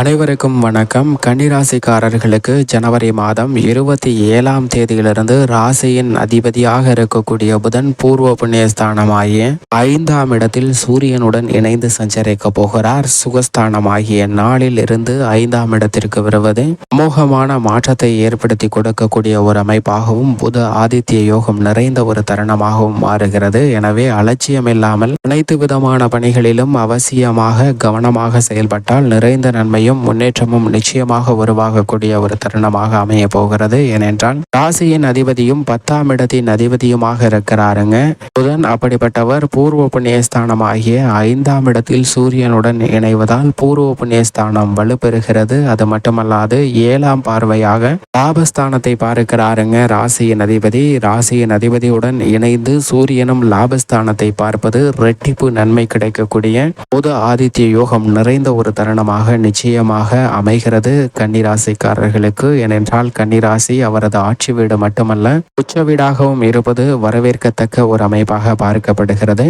அனைவருக்கும் வணக்கம். கன்னிராசிக்காரர்களுக்கு ஜனவரி மாதம் இருபத்தி ஏழாம் தேதியிலிருந்து ராசியின் அதிபதியாக இருக்கக்கூடிய புதன் பூர்வ புண்ணியஸ்தானமாகிய ஐந்தாம் இடத்தில் சூரியனுடன் இணைந்து சஞ்சரிக்க போகிறார். சுகஸ்தானமாகிய நாளில் இருந்து ஐந்தாம் இடத்திற்கு வருவது அமோகமான மாற்றத்தை ஏற்படுத்தி கொடுக்கக்கூடிய ஒரு அமைப்பாகவும் புத ஆதித்ய யோகம் நிறைந்த ஒரு தருணமாகவும் மாறுகிறது. எனவே அலட்சியம் இல்லாமல் அனைத்து விதமான பணிகளிலும் அவசியமாக கவனமாக செயல்பட்டால் நிறைந்த நன்மை நன்மையும் முன்னேற்றமும் நிச்சயமாக உருவாகக்கூடிய ஒரு தருணமாக அமைய போகிறது. ஏனென்றால் ராசியின் அதிபதியும் பத்தாம் இடத்தின் அதிபதியுமாக இருக்கிறாருங்க. புதன் அப்படிப்பட்டவர் பூர்வ புண்ணியஸ்தானமாகிய ஐந்தாம் இடத்தில் சூரியனுடன் இணைவதால் பூர்வ புண்ணியஸ்தானம் வலுப்பெறுகிறது. அது மட்டுமல்லாது ஏழாம் பார்வையாக லாபஸ்தானத்தை பார்க்கிறாருங்க ராசியின் அதிபதி. ராசியின் அதிபதியுடன் இணைந்து சூரியனும் லாபஸ்தானத்தை பார்ப்பது ரெட்டிப்பு நன்மை கிடைக்கக்கூடிய பொது ஆதித்ய யோகம் நிறைந்த ஒரு தருணமாக நிச்சயம் விஷயமாக அமைகிறது கன்னிராசிக்காரர்களுக்கு ஏனென்றால் கன்னிராசி அவரது ஆட்சி வீடு மட்டுமல்ல உச்ச வீடாகவும் இருப்பது வரவேற்கத்தக்க ஒரு அமைப்பாக பார்க்கப்படுகிறது.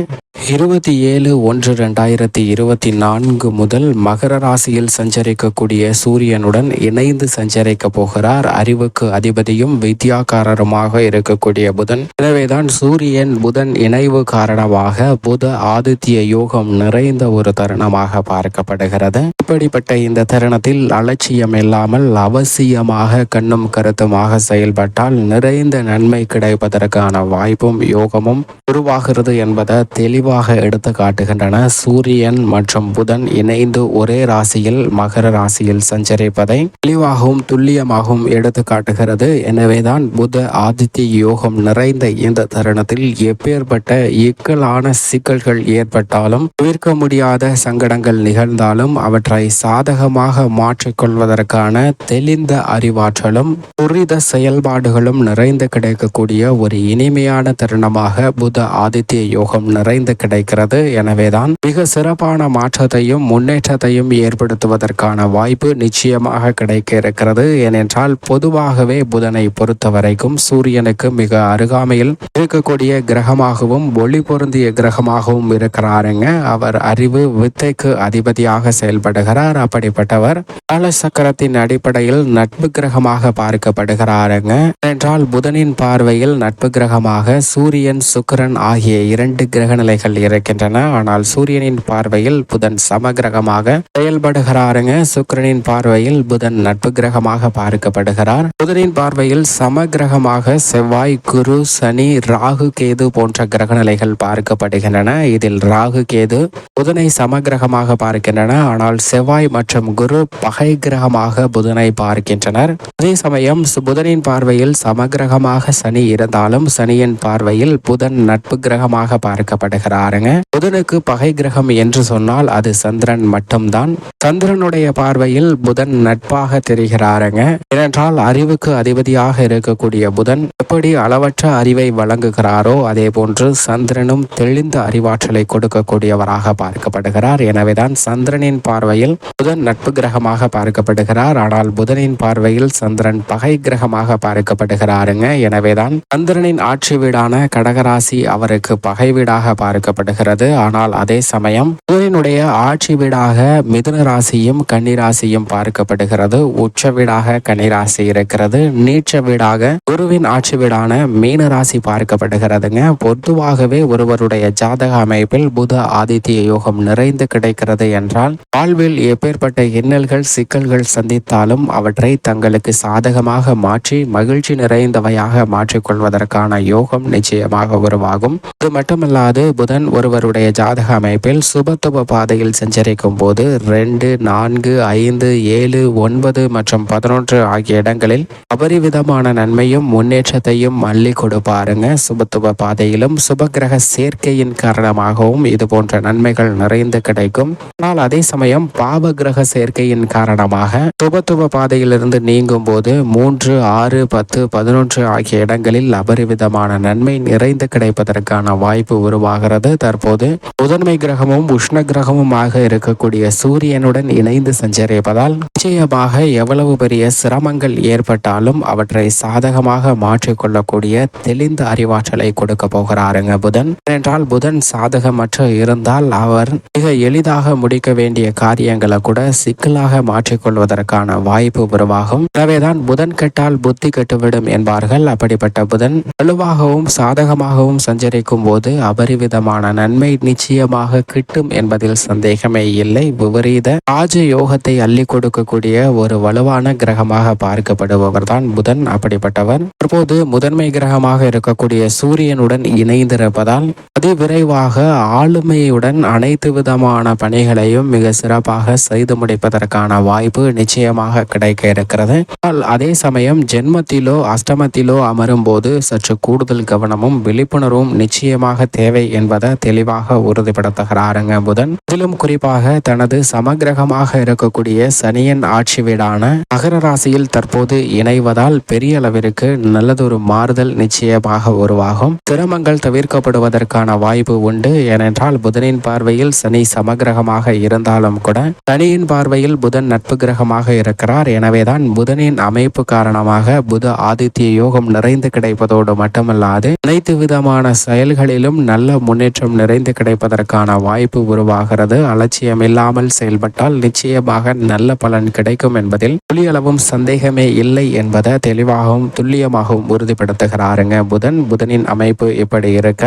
இருபத்தி ஏழு ஒன்று ரெண்டாயிரத்தி இருபத்தி நான்கு முதல் மகர ராசியில் சஞ்சரிக்கக்கூடிய சூரியனுடன் இணைந்து சஞ்சரிக்க போகிறார். அறிவுக்கு அதிபதியும் வித்யாக்காரருமாக இருக்கக்கூடிய புதன். எனவேதான் சூரியன் புதன் இணைவு காரணமாக புத ஆதித்ய யோகம் நிறைந்த ஒரு தருணமாக பார்க்கப்படுகிறது. இப்படிப்பட்ட இந்த இந்த தருணத்தில் அலட்சியம் இல்லாமல் அவசியமாக கண்ணும் கருத்துமாக செயல்பட்டால் நிறைந்த நன்மை கிடைப்பதற்கான வாய்ப்பும் யோகமும் உருவாகிறது என்பதை தெளிவாக எடுத்து காட்டுகின்றன. சூரியன் மற்றும் புதன் இணைந்து ஒரே ராசியில் மகர ராசியில் சஞ்சரிப்பதை தெளிவாகவும் துல்லியமாகவும் எடுத்து காட்டுகிறது. எனவேதான் புத ஆதித்ய யோகம் நிறைந்த இந்த தருணத்தில் எப்பேற்பட்ட இக்கலான சிக்கல்கள் ஏற்பட்டாலும் தவிர்க்க முடியாத சங்கடங்கள் நிகழ்ந்தாலும் அவற்றை சாதக சாதகமாக மாற்றிக்கொள்வதற்கான தெளிந்த அறிவாற்றலும் துரித செயல்பாடுகளும் நிறைந்து கிடைக்கக்கூடிய ஒரு இனிமையான தருணமாக புத ஆதித்ய யோகம் நிறைந்து கிடைக்கிறது. எனவேதான் மிக சிறப்பான மாற்றத்தையும் முன்னேற்றத்தையும் ஏற்படுத்துவதற்கான வாய்ப்பு நிச்சயமாக கிடைக்க இருக்கிறது. ஏனென்றால் பொதுவாகவே புதனை பொறுத்த வரைக்கும் சூரியனுக்கு மிக அருகாமையில் இருக்கக்கூடிய கிரகமாகவும் ஒளி பொருந்திய கிரகமாகவும் இருக்கிறாருங்க. அவர் அறிவு வித்தைக்கு அதிபதியாக செயல்படுகிறார். அப்படி அப்படிப்பட்டவர் கால சக்கரத்தின் அடிப்படையில் நட்பு கிரகமாக பார்க்கப்படுகிறாருங்க. என்றால் புதனின் பார்வையில் நட்பு கிரகமாக சூரியன் சுக்கிரன் ஆகிய இரண்டு கிரக நிலைகள் இருக்கின்றன. ஆனால் சூரியனின் பார்வையில் புதன் சம கிரகமாக செயல்படுகிறாருங்க. சுக்கிரனின் பார்வையில் புதன் நட்பு கிரகமாக பார்க்கப்படுகிறார். புதனின் பார்வையில் சம கிரகமாக செவ்வாய் குரு சனி ராகு கேது போன்ற கிரக நிலைகள் பார்க்கப்படுகின்றன. இதில் ராகு கேது புதனை சம கிரகமாக பார்க்கின்றன. ஆனால் செவ்வாய் மற்றும் மற்றும் குரு பகை கிரகமாக புதனை பார்க்கின்றனர். அதே சமயம் புதனின் பார்வையில் சமகிரகமாக சனி இருந்தாலும் சனியின் பார்வையில் புதன் நட்பு கிரகமாக பார்க்கப்படுகிறாருங்க. புதனுக்கு பகை கிரகம் என்று சொன்னால் அது சந்திரன் மட்டும்தான். சந்திரனுடைய பார்வையில் புதன் நட்பாக தெரிகிறாருங்க. ஏனென்றால் அறிவுக்கு அதிபதியாக இருக்கக்கூடிய புதன் எப்படி அளவற்ற அறிவை வழங்குகிறாரோ அதே போன்று சந்திரனும் தெளிந்த அறிவாற்றலை கொடுக்கக்கூடியவராக பார்க்கப்படுகிறார். எனவேதான் சந்திரனின் பார்வையில் புதன் நட்பு கிரகமாக பார்க்கப்படுகிறார். ஆனால் புதனின் பார்வையில் சந்திரன் பகை கிரகமாக பார்க்கப்படுகிறாருங்க. எனவேதான் சந்திரனின் ஆட்சி வீடான கடகராசி அவருக்கு பகை வீடாக பார்க்கப்படுகிறது. ஆனால் அதே சமயம் புதனினுடைய ஆட்சி வீடாக மிதுன ராசியும் கன்னிராசியும் பார்க்கப்படுகிறது. உச்ச வீடாக கன்னிராசி இருக்கிறது. நீச்ச வீடாக குருவின் ஆட்சி வீடான மீன ராசி பார்க்கப்படுகிறதுங்க. பொதுவாகவே ஒருவருடைய ஜாதக அமைப்பில் புத ஆதித்ய யோகம் நிறைந்து கிடைக்கிறது என்றால் வாழ்வில் எப்பேற்பட்ட இன்னல்கள் சிக்கல்கள் சந்தித்தாலும் அவற்றை தங்களுக்கு சாதகமாக மாற்றி மகிழ்ச்சி நிறைந்தவையாக மாற்றிக்கொள்வதற்கான யோகம் நிச்சயமாக உருவாகும். இது மட்டுமல்லாது புதன் ஒருவருடைய ஜாதக அமைப்பில் சுபத்துவ பாதையில் சஞ்சரிக்கும் போது ரெண்டு நான்கு ஐந்து ஏழு ஒன்பது மற்றும் பதினொன்று ஆகிய இடங்களில் அபரிவிதமான நன்மையும் முன்னேற்றத்தையும் அள்ளி கொடுப்பாருங்க. சுபத்துவ பாதையிலும் சுபகிரக சேர்க்கையின் காரணமாகவும் இது போன்ற நன்மைகள் நிறைந்து கிடைக்கும். ஆனால் அதே சமயம் பாவகிரக சேர்க்கையின் காரணமாக சுபத்துவ பாதையிலிருந்து நீங்கும் போது மூன்று ஆறு பத்து பதினொன்று ஆகிய இடங்களில் அபரிவிதமான நன்மை நிறைந்து கிடைப்பதற்கான வாய்ப்பு உருவாகிறது. தற்போது முதன்மை கிரகமும் உஷ்ண கிரகமுமாக இருக்கக்கூடிய சூரியனுடன் இணைந்து சஞ்சரிப்பதால் நிச்சயமாக எவ்வளவு பெரிய சிரமங்கள் ஏற்பட்டாலும் அவற்றை சாதகமாக மாற்றிக்கொள்ளக்கூடிய தெளிந்த அறிவாற்றலை கொடுக்க போகிறாருங்க புதன். ஏனென்றால் புதன் சாதகமற்ற இருந்தால் அவர் மிக எளிதாக முடிக்க வேண்டிய காரியங்களை கூட சிக்கலாக மாற்றிக்கொள்வதற்கான வாய்ப்பு உருவாகும். எனவேதான் புதன் கெட்டால் புத்தி கெட்டுவிடும் என்பார்கள். அப்படிப்பட்ட புதன் வலுவாகவும் சாதகமாகவும் சஞ்சரிக்கும் போது அபரிவிதமான நன்மை நிச்சயமாக கிட்டும் என்பதில் சந்தேகமே இல்லை. விபரீத ராஜ யோகத்தை அள்ளி கொடுக்கக்கூடிய ஒரு வலுவான கிரகமாக பார்க்கப்படுபவர் தான் புதன். அப்படிப்பட்டவர் தற்போது முதன்மை கிரகமாக இருக்கக்கூடிய சூரியனுடன் இணைந்திருப்பதால் அதிவிரைவாக ஆளுமையுடன் அனைத்து விதமான பணிகளையும் மிக சிறப்பாக செய்து முடிப்பதற்கான வாய்ப்பு நிச்சயமாக கிடைக்க இருக்கிறது. ஆனால் அதே சமயம் ஜென்மத்திலோ அஷ்டமத்திலோ அமரும் போது சற்று கூடுதல் கவனமும் விழிப்புணர்வும் நிச்சயமாக தேவை என்பதை தெளிவாக உறுதிப்படுத்துகிறாருங்க புதன். இதிலும் குறிப்பாக தனது சமகிரகமாக இருக்கக்கூடிய சனியன் ஆட்சி வீடான மகர ராசியில் தற்போது இணைவதால் பெரிய அளவிற்கு நல்லதொரு மாறுதல் நிச்சயமாக உருவாகும். சிரமங்கள் தவிர்க்கப்படுவதற்கான வாய்ப்பு உண்டு. ஏனென்றால் புதனின் பார்வையில் சனி சமகிரகமாக இருந்தாலும் கூட சனியின் பார்வையில் புதன் நட்பு கிரகமாக இருக்கிறார். எனவேதான் புதனின் அமைப்பு காரணமாக புத ஆதித்ய யோகம் நிறைந்து கிடைப்பதோடு மட்டுமல்லாது அனைத்து விதமான செயல்களிலும் நல்ல முன்னேற்றம் நிறைந்து கிடைப்பதற்கான வாய்ப்பு உருவாகிறது. அலட்சியம் இல்லாமல் செயல்பட்டால் நிச்சயமாக நல்ல பலன் கிடைக்கும் என்பதில் துளியளவும் சந்தேகமே இல்லை என்பதை தெளிவாகவும் துல்லியமாகவும் உறுதிப்படுத்துகிறாருங்க புதன். புதனின் அமைப்பு இப்படி இருக்க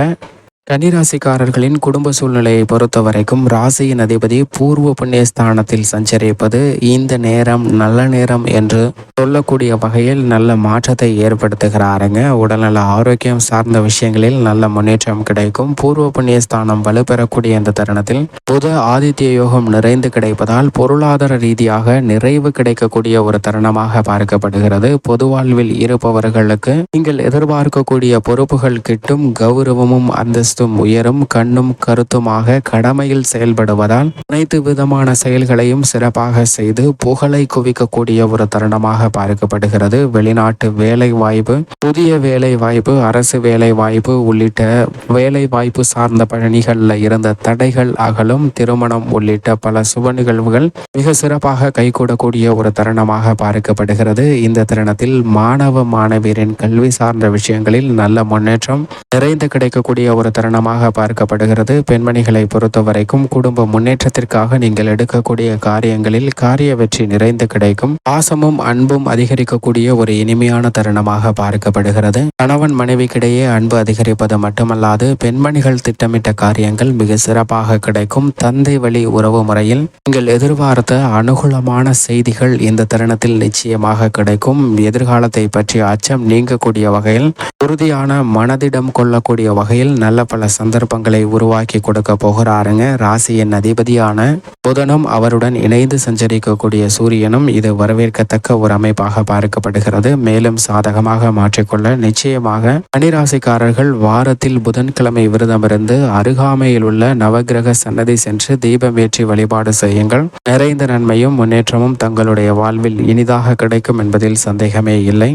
கன்னிராசிக்காரர்களின் குடும்ப சூழ்நிலையை பொறுத்த வரைக்கும் ராசியின் அதிபதி பூர்வ புண்ணிய ஸ்தானத்தில் சஞ்சரிப்பது இந்த நேரம் நல்ல நேரம் என்று சொல்லக்கூடிய வகையில் நல்ல மாற்றத்தை ஏற்படுத்துகிறாருங்க. உடல்நல ஆரோக்கியம் சார்ந்த விஷயங்களில் நல்ல முன்னேற்றம் கிடைக்கும். பூர்வ புண்ணிய ஸ்தானம் வலுப்பெறக்கூடிய இந்த தருணத்தில் புத ஆதித்ய யோகம் நிறைந்து கிடைப்பதால் பொருளாதார ரீதியாக நிறைவு கிடைக்கக்கூடிய ஒரு தருணமாக பார்க்கப்படுகிறது. பொது வாழ்வில் இருப்பவர்களுக்கு நீங்கள் எதிர்பார்க்கக்கூடிய பொறுப்புகள் கிட்டும் கௌரவமும் அந்தஸ்து கிறிஸ்தும் உயரும் கண்ணும் கருத்துமாக கடமையில் செயல்படுவதால் அனைத்து விதமான செயல்களையும் சிறப்பாக செய்து புகழை குவிக்கக்கூடிய ஒரு தருணமாக பார்க்கப்படுகிறது. வெளிநாட்டு வேலை வாய்ப்பு புதிய வேலை வாய்ப்பு அரசு வேலை வாய்ப்பு உள்ளிட்ட வேலை வாய்ப்பு சார்ந்த பழனிகளில் இருந்த தடைகள் அகலும் திருமணம் உள்ளிட்ட பல சுப நிகழ்வுகள் மிக சிறப்பாக கைகூடக்கூடிய ஒரு தருணமாக பார்க்கப்படுகிறது. இந்த தருணத்தில் மாணவ மாணவியரின் கல்வி சார்ந்த விஷயங்களில் நல்ல முன்னேற்றம் நிறைந்து கிடைக்கக்கூடிய ஒரு தருணம் காரணமாக பார்க்கப்படுகிறது. பெண்மணிகளை பொறுத்தவரைக்கும் குடும்ப முன்னேற்றத்திற்காக நீங்கள் எடுக்கக்கூடிய காரியங்களில் காரிய வெற்றி நிறைந்து கிடைக்கும். பாசமும் அன்பும் அதிகரிக்கக்கூடிய ஒரு இனிமையான தருணமாக பார்க்கப்படுகிறது. கணவன் மனைவிக்கிடையே அன்பு அதிகரிப்பது மட்டுமல்லாது பெண்மணிகள் திட்டமிட்ட காரியங்கள் மிக சிறப்பாக கிடைக்கும். தந்தை வழி உறவு முறையில் நீங்கள் எதிர்பார்த்த அனுகூலமான செய்திகள் இந்த தருணத்தில் நிச்சயமாக கிடைக்கும். எதிர்காலத்தை பற்றிய அச்சம் நீங்கக்கூடிய வகையில் உறுதியான மனதிடம் கொள்ளக்கூடிய வகையில் நல்ல பல சந்தர்ப்பங்களை உருவாக்கி கொடுக்க போகிறாருங்க. ராசியின் அதிபதியான புதனும் அவருடன் இணைந்து சஞ்சரிக்கக்கூடிய சூரியனும் இது வரவேற்கத்தக்க ஒரு அமைப்பாக பார்க்கப்படுகிறது. மேலும் சாதகமாக மாற்றிக்கொள்ள நிச்சயமாக கனிராசிக்காரர்கள் வாரத்தில் புதன்கிழமை விரதமிருந்து அருகாமையில் உள்ள நவகிரக சன்னதி சென்று தீபமேற்றி வழிபாடு செய்யுங்கள். நிறைந்த நன்மையும் முன்னேற்றமும் தங்களுடைய வாழ்வில் இனிதாக கிடைக்கும் என்பதில் சந்தேகமே இல்லை.